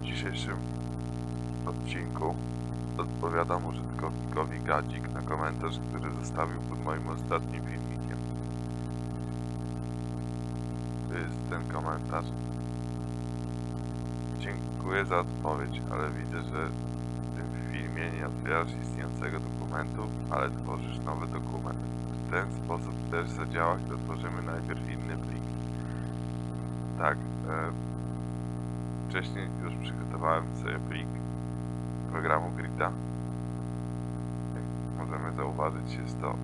W dzisiejszym odcinku odpowiadam użytkownikowi Gadzik na komentarz, który zostawił pod moim ostatnim filmikiem. To jest ten komentarz. Dziękuję za odpowiedź, ale widzę, że w tym filmie nie otwierasz istniejącego dokumentu, ale tworzysz nowy dokument. W ten sposób też zadziałać, to tworzymy najpierw inny plik. Tak, e, wcześniej już przygotowałem sobie plik programu Grita. Jak możemy zauważyć, jest to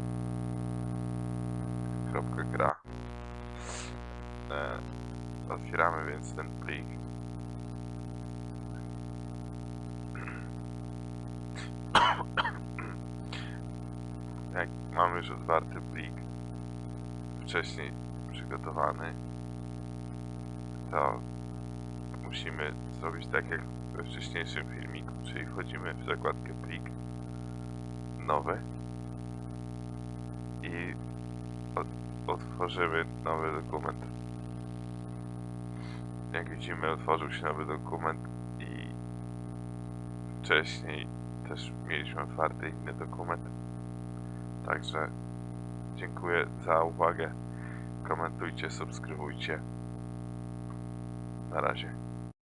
kropka gra. E, otwieramy więc ten plik. Jak mamy już otwarty plik, wcześniej przygotowany, to musimy zrobić tak jak we wcześniejszym filmiku, czyli wchodzimy w zakładkę plik nowy i otworzymy nowy dokument. Jak widzimy otworzył się nowy dokument i wcześniej też mieliśmy otwarty inny dokument. Także dziękuję za uwagę. Komentujcie, subskrybujcie. Na razie.